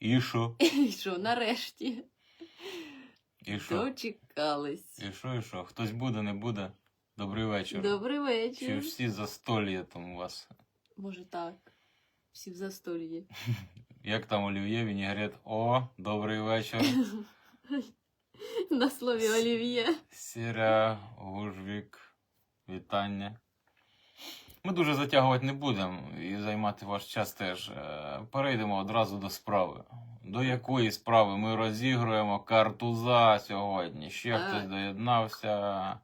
І що? І що, нарешті І що? дочекались. І що, і що? Хтось буде, не буде? Добрий вечір. Добрий Чи вечір. всі за столі там у вас? Може так. Всі в застольї. Як там олів'є, вінігрет? О, добрий вечір. На слові олів'є. Сіря, Гужвік, вітання. Ми дуже затягувати не будемо і займати ваш час теж. Е, Перейдемо одразу до справи. До якої справи ми розігруємо картуза сьогодні. Ще хтось доєднався.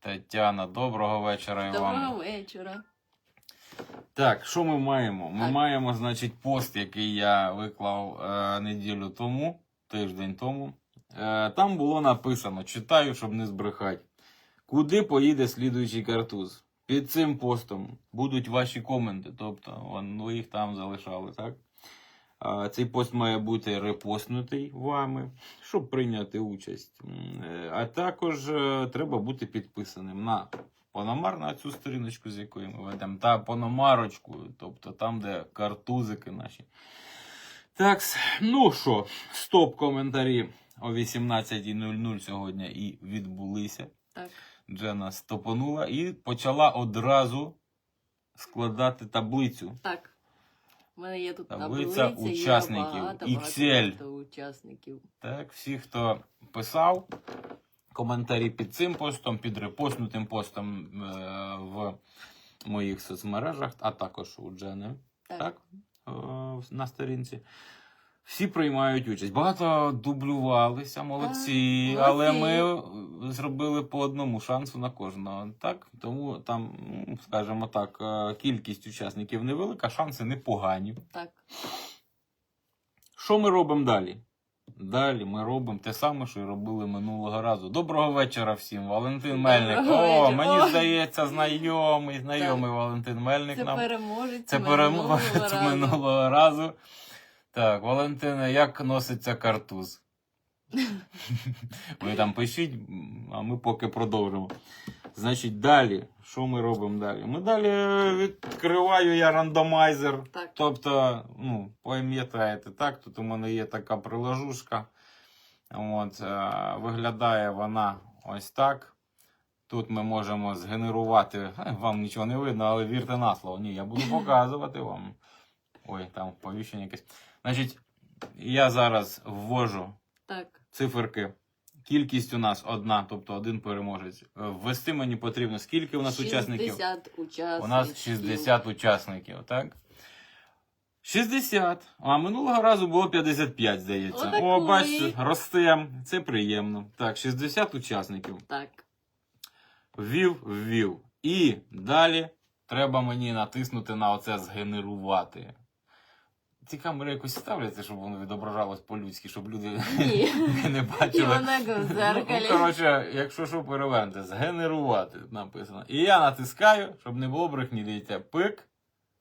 Тетяна, доброго вечора і вам. Доброго вечора. Так, що ми маємо? Ми Так. маємо, значить, пост, який я виклав е, неділю тому, тиждень тому. Е, там було написано: читаю, щоб не збрехати. Куди поїде слідуючий картуз? Під цим постом будуть ваші коменти, тобто ви їх там залишали, так? Цей пост має бути репостнутий вами, щоб прийняти участь. Е, А також е, треба бути підписаним на Пономар на цю сторіночку, з якої ми ведемо, та пономарочку, тобто там, де картузики наші. Так, ну що, стоп коментарі о 18.00 сьогодні і відбулися. Так. Джена стопонула і почала одразу складати таблицю. Так. У мене є тут Таблиця таблиця, є учасників. багато, Excel. багато учасників. Так, всі, хто писав коментарі під цим постом, під репостнутим постом е, в моїх соцмережах, а також у Джени, Так. так, е, на сторінці. Всі приймають участь. Багато дублювалися, молодці, Так, але ми зробили по одному шансу на кожного. Так? Тому там, ну, скажімо так, е, кількість учасників невелика, шанси непогані. Так. Що ми робимо далі? Далі ми робимо те саме, що й робили минулого разу. Доброго вечора всім, Валентин Мельник. Доброго О, мені здається, знайомий, знайомий Так. Валентин Мельник Це нам. переможець Це минулого разу. минулого разу. Так, Валентине, як носиться картуз? Ви там пишіть, а ми поки продовжимо. Значить, далі. Що ми робимо далі? Ми далі відкриваю я рандомайзер. Так. Тобто, ну, пам'ятаєте, так? Тут у мене є така приложушка. От, е, виглядає вона ось так. Тут ми можемо згенерувати. е, Вам нічого не видно, але вірте на слово. Ні, я буду показувати вам. Ой, там повіщення якесь. Значить, я зараз ввожу Так. циферки. Кількість у нас одна, тобто один переможець. Е, Ввести мені потрібно, скільки у нас учасників? 60 учасників. У нас 60 учасників, так? 60. А минулого разу було 55, здається. Отакої. О, бачите, росте. Це приємно. Так, 60 учасників. Так. Ввів, ввів. І далі треба мені натиснути на оце згенерувати. Ці камери якось ставляться, щоб воно відображалось по-людськи, щоб люди Ні. не бачили. в Ну, зеркалі. ну, коротше, якщо що перевернути, згенерувати написано. І я натискаю, щоб не було брехні, дивіться, пик.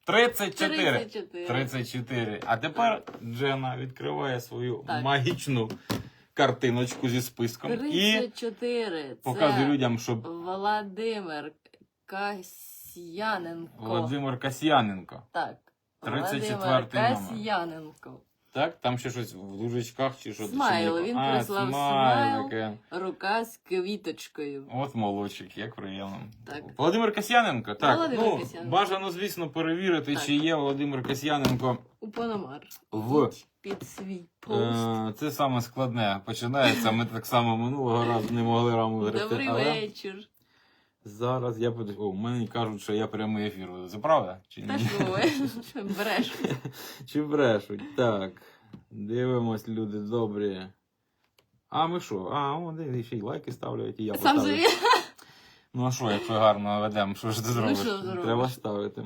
34. 34. 34. А тепер Джена відкриває свою Так. магічну картиночку зі списком і 34. показує Це людям, щоб Володимир Касьяненко. Володимир Касьяненко. Так. 34-й номер. Касьяненко. Так, там ще щось в дужечках чи що. Смайл, він а, прислав смайлики. Рука з квіточкою. От молодчик, як приємно. Так. Володимир Касьяненко, так. Володимир ну, Касьяненко. Бажано, звісно, перевірити, Так. чи є Володимир Касьяненко. У Пономар. В. Під, свій пост. Е, це саме складне починається. Ми так само минулого разу не могли раму виграти. Добрий але вечір. Зараз я буду. О, мені кажуть, що я прямий ефір веду. Це правда? Чи Та що ви? Бреш. Чи брешуть? Так. Дивимось, люди добрі. А ми що? А, о, де ще й лайки ставлять, і я Сам поставлю. живі. Ну а що, якщо гарно ведемо, що ж ти зробиш? Ну, що зробиш? Треба ставити.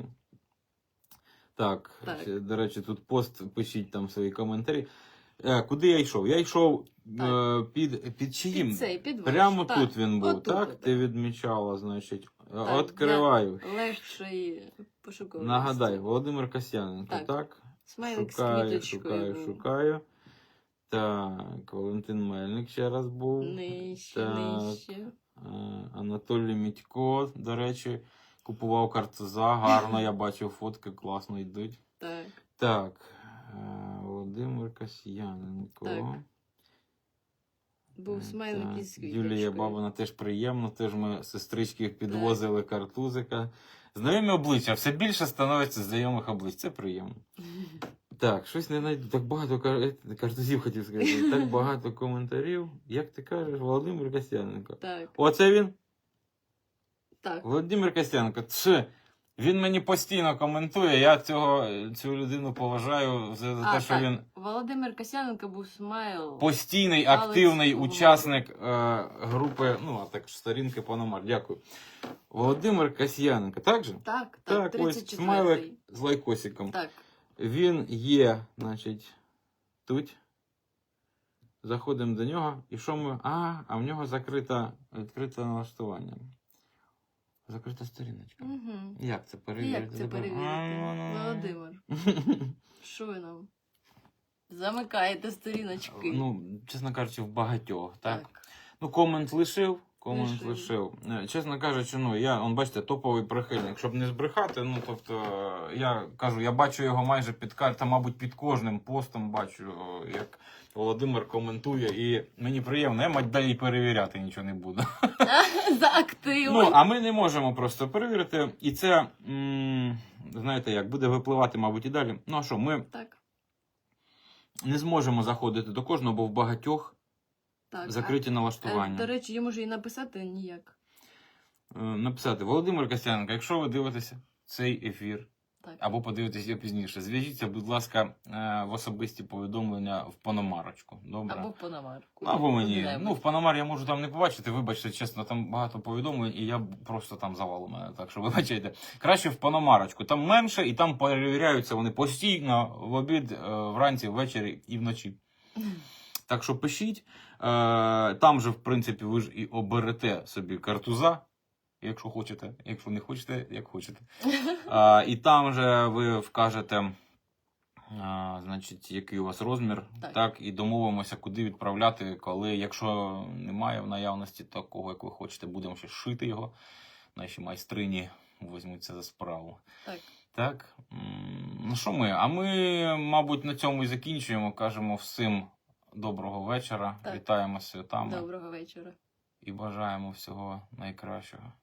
Так, Так. ще, до речі, тут пост, пишіть там свої коментарі. Е, куди я йшов? Я йшов е, під, під чиїм? Під цей, під ваш. Прямо Так. тут він був, Отут так? от. Ти відмічала, значить. Е, Так, Откриваю. Легший пошуковий. Нагадай, Володимир Касьяненко, так? Так. Смайлик з Шукаю, квіточкою. шукаю, був. шукаю. Так, Валентин Мельник ще раз був. Нижче, Так. нижче. Е, Анатолій Мітько, до речі, купував картуза. Гарно, я бачив фотки, класно йдуть. Так. Так, е, Володимир Касьяненко. Так. Був Е, смайлик так. Юлія. Бабина теж приємно. Теж ми сестрички підвозили картузика. Знайомі обличчя, все більше становиться знайомих облич. Це приємно. Так, щось не знайду. Так багато кар... е, картузів хотів сказати. Так багато коментарів. Як ти кажеш, Володимир Костяненко. Так, Оце він? так. Володимир Костяненко. Це він мені постійно коментує. Я цього цю людину поважаю за, А, те, що так. він Володимир Касяненко був смайл. постійний Палець активний учасник е, групи, ну а так сторінки Пономар. Дякую. Володимир Касьяненко. Так же? Так, так, Так, ось 34-й. смайлик з лайкосиком. Так, Він є, значить, тут. Заходимо до нього. І що ми. А, а в нього закрита, відкрите налаштування. Закрита сторіночка. угу. Як це перевірити? як це перевірити? Володимир, що ви нам? Замикаєте сторіночки. Ну, чесно кажучи, в багатьох, так? так. Ну, комент лишив. Комент Лишив. Е, Чесно кажучи, ну я, он, бачите, топовий прихильник. Щоб не збрехати, ну тобто, е, я кажу, я бачу його майже під ка- та, мабуть, під кожним постом бачу, е, як Володимир коментує, і мені приємно, я мать далі перевіряти нічого не буду. За актив. Ну, а ми не можемо просто перевірити. І це, м, знаєте як, буде випливати, мабуть, і далі. Ну а що, ми Так, не зможемо заходити до кожного, бо в багатьох так. закриті е, налаштування. До речі, йому ж і написати ніяк. Е, написати Володимир Костяненко, якщо ви дивитеся цей ефір Так. або подивитесь його пізніше, зв'яжіться, будь ласка, е, в особисті повідомлення в Пономарочку. Добре? Або в Пономарку. Ну, або мені. Куди-небудь. Ну, в Панамар я можу там не побачити, вибачте, чесно, там багато повідомлень, і я просто там завал у мене, так що вибачайте. Краще в Панамарочку. Там менше, і там перевіряються вони постійно в обід, вранці, ввечері і вночі. Так що пишіть. Е, там же, в принципі, ви ж і оберете собі картуза, якщо хочете, якщо не хочете, як хочете. А, і там же ви вкажете, а, значить, який у вас розмір, так. Так. і домовимося, куди відправляти, коли, якщо немає в наявності такого, як ви хочете, будемо ще шити його. Наші майстрині візьмуться за справу. Так. Так. Ну що ми? А ми, мабуть, на цьому і закінчуємо. Кажемо всім доброго вечора. Так. Вітаємо з святами Доброго вечора. і бажаємо всього найкращого.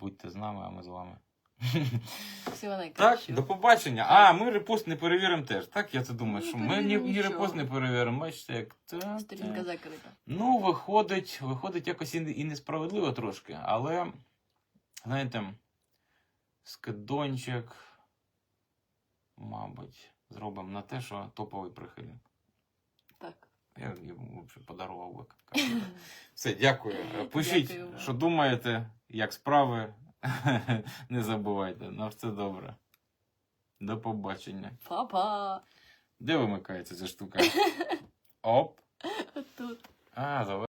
Будьте з нами, а ми з вами. Всього Так, до побачення. А, ми репост не перевіримо теж. Так, я це думаю, Ну, що ми ні, ні репост не перевіримо. Бачите, як та, Сторінка та. закрита. Ну, виходить, виходить якось і, і несправедливо трошки, але, знаєте, скидончик, мабуть, зробимо на те, що топовий прихильник. Так. Я йому подарував би. Все, дякую. Пишіть, Дякую що думаєте, як справи. Не забувайте. На все добре. До побачення. Па-па. Де вимикається ця штука? Оп. Тут. А.